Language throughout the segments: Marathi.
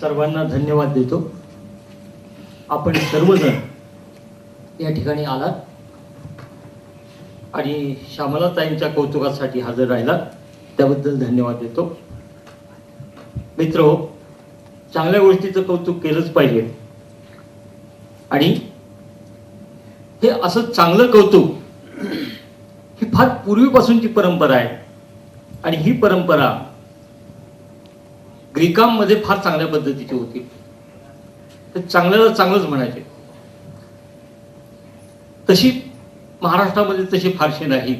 सर्वांना धन्यवाद देतो. आपण सर्वजण या ठिकाणी आलात. आणि श्यामलाताईंच्या कौतुकासाठी हजर राहिला त्याबद्दल धन्यवाद देतो. मित्र हो, चांगल्या गोष्टीचं कौतुक केलंच पाहिजे. आणि हे असं चांगलं कौतुक ही फार पूर्वीपासूनची परंपरा आहे. आणि ही परंपरा ग्रीकांमध्ये फार चांगल्या पद्धतीची होती. ते चांगल्याला चांगलंच म्हणायचे. तशी महाराष्ट्रामध्ये तशी फारशी नाही.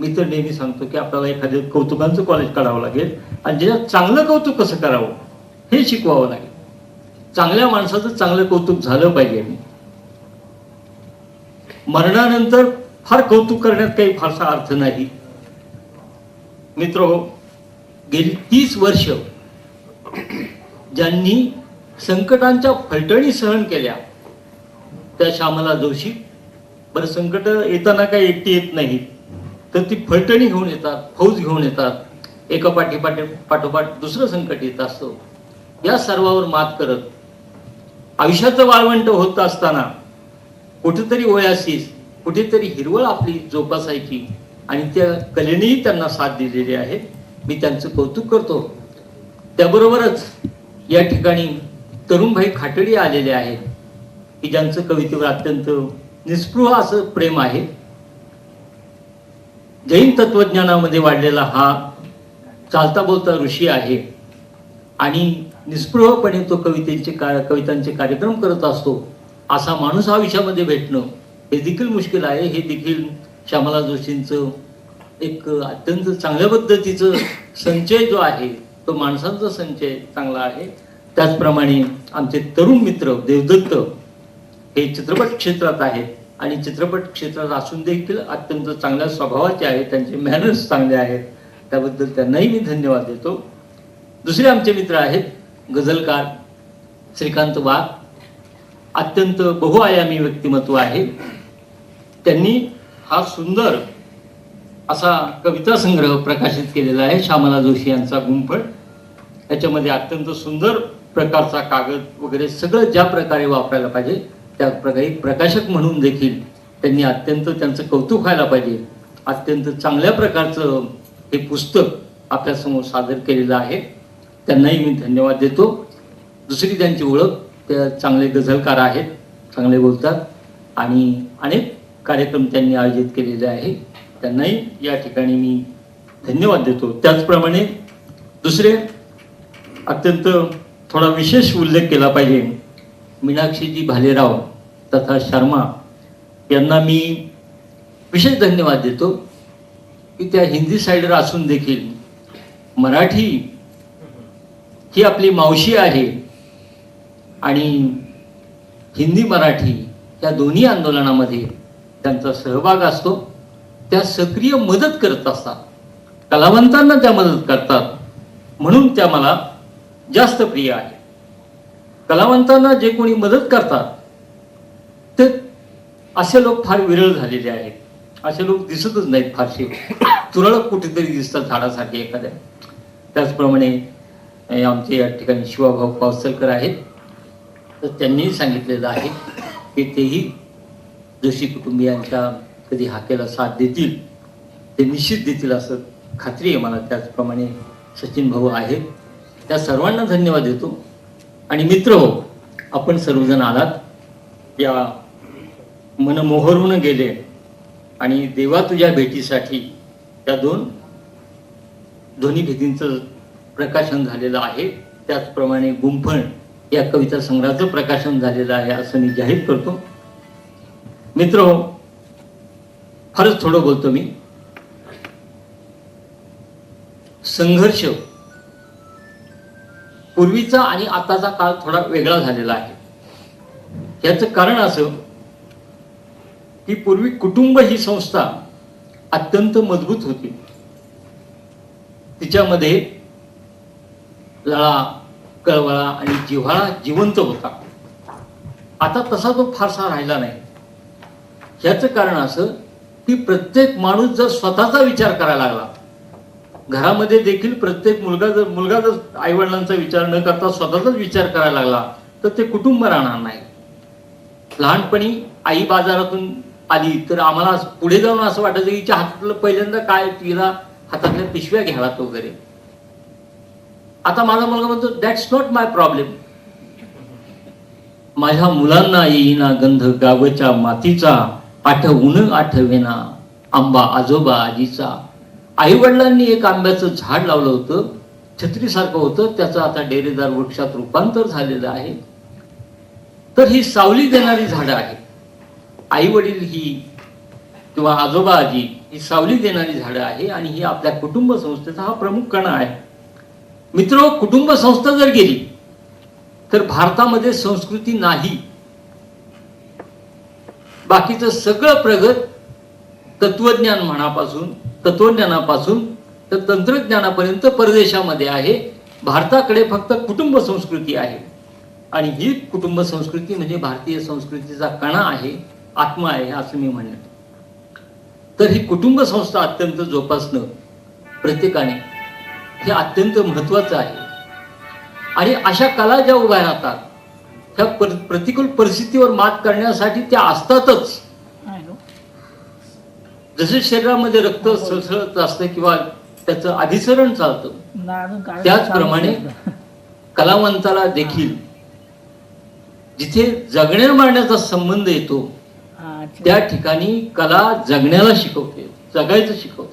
मी तर नेहमी सांगतो की आपल्याला एखाद्या कौतुकांचं कॉलेज काढावं लागेल आणि ज्याच्यात चांगलं कौतुक कसं करावं हे शिकवावं लागेल. चांगल्या माणसाचं चांगलं कौतुक झालं पाहिजे. मरणानंतर फार कौतुक करण्यात काही फारसा अर्थ नाही. मित्र हो गेली तीस वर्ष ज्यांनी संकटांच्या फलटणी सहन केल्या त्या श्यामला जोशी. बरं संकट येताना काही एकटी येत नाही तर ती फलटणी घेऊन येतात फौज घेऊन येतात. एका पाठीपाठी पाठोपाठ दुसरं संकट येत असतो. या सर्वावर मात करत आयुष्याचं वाळवंट होत असताना कुठेतरी ओयासीस कुठेतरी हिरवळ आपली जोपासायची आणि त्या कलेनेही त्यांना साथ दिलेली आहे. मी त्यांचं कौतुक करतो. त्याबरोबरच या ठिकाणी तरुणभाई खाटडी आलेले आहेत. की ज्यांचं कवितेवर अत्यंत निस्पृह असं प्रेम आहे. जैन तत्वज्ञानामध्ये वाढलेला हा चालता बोलता ऋषी आहे. आणि निस्पृहपणे तो कवितेचे का कवितांचे कार्यक्रम करत असतो असा माणूस आयुष्यामध्ये भेटणं हे देखील मुश्किल आहे. हे देखील श्यामला जोशींचं एक अत्यंत चांगल्या पद्धतीचं संचय जो आहे तो माणसांचा संचय चांगला आहे. त्याचप्रमाणे आमचे तरुण मित्र देवदत्त हे चित्रपट क्षेत्रात आहेत. आणि चित्रपट क्षेत्रात असून देखील अत्यंत चांगल्या स्वभावाचे आहेत. त्यांचे मॅनर्स चांगले आहेत. त्याबद्दल त्यांनाही मी धन्यवाद देतो. दुसरे आमचे मित्र आहेत. गझलकार श्रीकांत वाघ. अत्यंत बहुआयामी व्यक्तिमत्व आहे. त्यांनी हा सुंदर असा कविता संग्रह प्रकाशित केलेला आहे श्यामला जोशी यांचा गुंफळ. याच्यामध्ये अत्यंत सुंदर प्रकारचा कागद वगैरे सगळं ज्या प्रकारे वापरायला पाहिजे त्या प्रकारे एक प्रकाशक म्हणून देखील त्यांनी अत्यंत त्यांचं कौतुक व्हायला पाहिजे. अत्यंत चांगल्या प्रकारचं हे पुस्तक आपल्यासमोर सादर केलेलं आहे. त्यांनाही मी धन्यवाद देतो. दुसरी त्यांची ओळख त्या चांगले गझलकार आहेत चांगले बोलतात आणि अनेक कार्यक्रम त्यांनी आयोजित केलेले आहे. त्यांनाही या ठिकाणी मी धन्यवाद देतो. त्याचप्रमाणे दुसरे अत्यंत थोडा विशेष उल्लेख केला पाहिजे. मीनाक्षीजी भालेराव तथा शर्मा यांना मी विशेष धन्यवाद देतो की त्या हिंदी साईडर असून देखील मराठी ही आपली मावशी आहे आणि हिंदी मराठी या दोन्ही आंदोलनामध्ये त्यांचा सहभाग असतो. त्या सक्रिय मदत करत असतात. कलावंतांना त्या मदत करतात. म्हणून त्या मला जास्त प्रिय आहे कलावंतांना जे कोणी मदत करतात ते असे लोक फार विरळ झालेले आहेत. असे लोक दिसतच नाहीत फारसे. तुरळक कुठेतरी दिसतात झाडासाठी एखाद्या. त्याचप्रमाणे आमचे या ठिकाणी शिवाभाऊ पावसलकर आहेत. तर त्यांनीही सांगितलेलं आहे की तेही जोशी कुटुंबियांच्या कधी हाकेला साथ देतील ते निश्चित देतील असं खात्री आहे मला. त्याचप्रमाणे सचिन भाऊ आहेत. त्या सर्वांना धन्यवाद देतो. आणि मित्र हो आपण सर्वजण आलात. या मन मोहरून गेले आणि देवा तुझ्या भेटीसाठी त्या दोन दोन्ही भेटींचं प्रकाशन झालेलं आहे. त्याचप्रमाणे गुंफण या कविता संग्रहाचं प्रकाशन झालेलं आहे असं मी जाहीर करतो. मित्र हो फारच थोडं बोलतो मी. संघर्ष पूर्वीचा आणि आताचा काळ थोडा वेगळा झालेला आहे. याचं कारण असं की पूर्वी कुटुंब ही संस्था अत्यंत मजबूत होती. तिच्यामध्ये लळा कळवळा आणि जिव्हाळा जिवंत होता. आता तसा तो फारसा राहिला नाही. ह्याचं कारण असं की प्रत्येक माणूस जर स्वतःचा विचार करायला लागला घरामध्ये देखील प्रत्येक मुलगा जर मुलगा जर आई वडिलांचा विचार न करता स्वतःचाच विचार करायला लागला तर ते कुटुंब राहणार नाही. लहानपणी आई बाजारातून आली तर आम्हाला पुढे जाऊन असं वाटायचं की हिच्या हातातलं पहिल्यांदा काय तिला हातातल्या पिशव्या घ्याव्यात वगैरे. आता माझा मुलगा म्हणतो दॅट्स नॉट माय प्रॉब्लेम माझ्या मुलांना येईना गंध गावच्या मातीचा. आठवून आठवेना. आंबा आजोबा आजीचा. आई वडिलांनी एक आंब्याचं झाड लावलं होतं. छत्रीसारखं होतं. त्याचं आता डेरेदार वृक्षात रूपांतर झालेलं आहे. तर ही सावली देणारी झाडं आहेत. आई वडील ही किंवा आजोबा आजी ही सावली देणारी झाडं आहे आणि ही आपल्या कुटुंब संस्थेचा हा प्रमुख कणा आहे. मित्र कुटुंब संस्था जर गेली तर भारतामध्ये संस्कृती नाही. बाकीचं सगळं प्रगत तत्वज्ञान म्हणापासून तत्वज्ञानापासून तर तंत्रज्ञानापर्यंत परदेशामध्ये आहे. भारताकडे फक्त कुटुंब संस्कृती आहे. आणि ही कुटुंब संस्कृती म्हणजे भारतीय संस्कृतीचा कणा आहे आत्मा आहे असं मी म्हणेन. तर ही कुटुंब संस्था अत्यंत जोपासणं प्रत्येकाने हे अत्यंत महत्वाचं आहे. आणि अशा कला ज्या उभ्या राहतात त्या पर- प्रतिकूल परिस्थितीवर मात करण्यासाठी त्या असतातच. जसे शरीरामध्ये रक्त सळसळत असतं किंवा त्याचं अभिसरण चालतं त्याचप्रमाणे कलावंताला देखील जिथे जगण्या मारण्याचा संबंध येतो त्या ठिकाणी कला जगण्याला शिकवते जगायचं शिकवते.